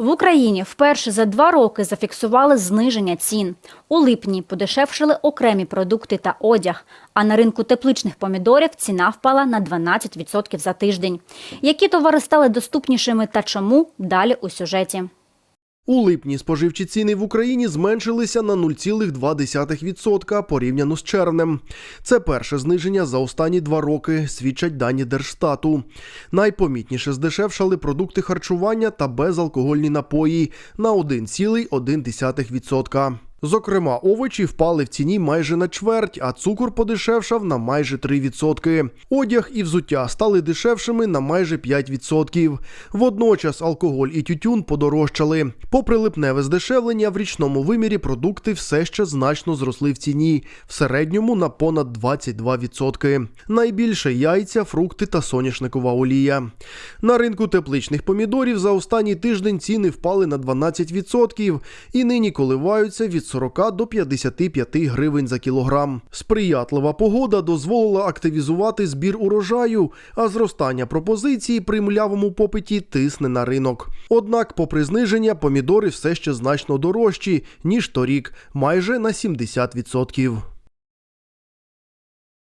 В Україні вперше за два роки зафіксували зниження цін. У липні подешевшили окремі продукти та одяг. А на ринку тепличних помідорів ціна впала на 12% за тиждень. Які товари стали доступнішими та чому далі у сюжеті. У липні споживчі ціни в Україні зменшилися на 0,2% порівняно з червнем. Це перше зниження за останні два роки, свідчать дані Держстату. Найпомітніше здешевшали продукти харчування та безалкогольні напої на 1,1%. Зокрема, овочі впали в ціні майже на чверть, а цукор подешевшав на майже 3%. Одяг і взуття стали дешевшими на майже 5%. Водночас алкоголь і тютюн подорожчали. Попри липневе здешевлення, в річному вимірі продукти все ще значно зросли в ціні, в середньому на понад 22%. Найбільше яйця, фрукти та соняшникова олія. На ринку тепличних помідорів за останній тиждень ціни впали на 12% і нині коливаються від 40 до 55 гривень за кілограм. Сприятлива погода дозволила активізувати збір урожаю, а зростання пропозиції при млявому попиті тисне на ринок. Однак, попри зниження, помідори все ще значно дорожчі ніж торік, майже на 70%.